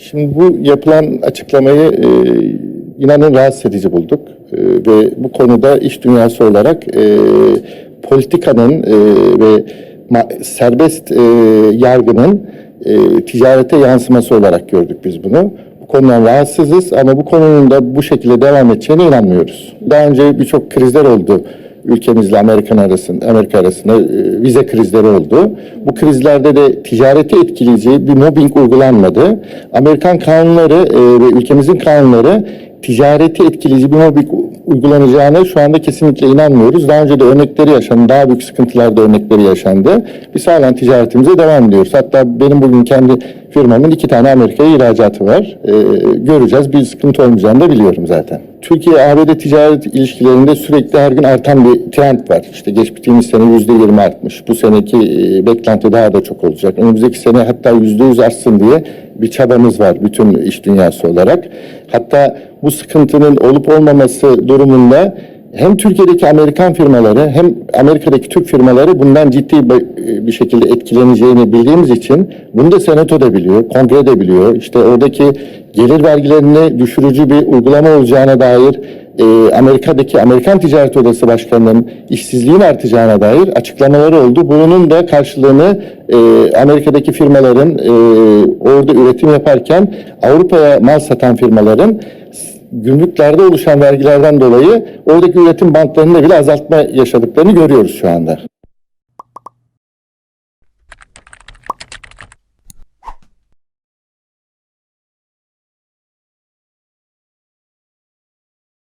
Şimdi bu yapılan açıklamayı e, inanın rahatsız edici bulduk. E, ve bu konuda iş dünyası olarak e, politikanın e, ve serbest e, yargının e, ticarete yansıması olarak gördük biz bunu. Bu konudan rahatsızız ama bu konunun da bu şekilde devam edeceğine inanmıyoruz. Daha önce birçok krizler oldu ülkemizle Amerikan arasında Amerika arasında e, vize krizleri oldu. Bu krizlerde de ticareti etkileyici bir mobbing uygulanmadı. Amerikan kanunları e, ve ülkemizin kanunları ticareti etkileyici bir mobbing uygulanacağına şu anda kesinlikle inanmıyoruz. Daha önce de örnekleri yaşandı. Daha büyük sıkıntılarda örnekleri yaşandı. Biz halen ticaretimize devam ediyoruz. Hatta benim bugün kendi firmamın iki tane Amerika'ya ihracatı var. Ee, göreceğiz. Bir sıkıntı olmayacağını da biliyorum zaten. Türkiye-ABD ticaret ilişkilerinde sürekli her gün artan bir trend var. İşte geçtiğimiz sene yüzde yirmi artmış. Bu seneki e, beklenti daha da çok olacak. Önümüzdeki sene hatta yüzde yüz artsın diye bir çabamız var bütün iş dünyası olarak. Hatta bu sıkıntının olup olmaması durumunda hem Türkiye'deki Amerikan firmaları hem Amerika'daki Türk firmaları bundan ciddi bir- bir şekilde etkileneceğini bildiğimiz için bunu da senato da biliyor, kongre de biliyor. İşte oradaki gelir vergilerini düşürücü bir uygulama olacağına dair e, Amerika'daki Amerikan Ticaret Odası Başkanı'nın işsizliğin artacağına dair açıklamaları oldu. Bunun da karşılığını e, Amerika'daki firmaların e, orada üretim yaparken Avrupa'ya mal satan firmaların gümrüklerde oluşan vergilerden dolayı oradaki üretim bantlarında bile azaltma yaşadıklarını görüyoruz şu anda.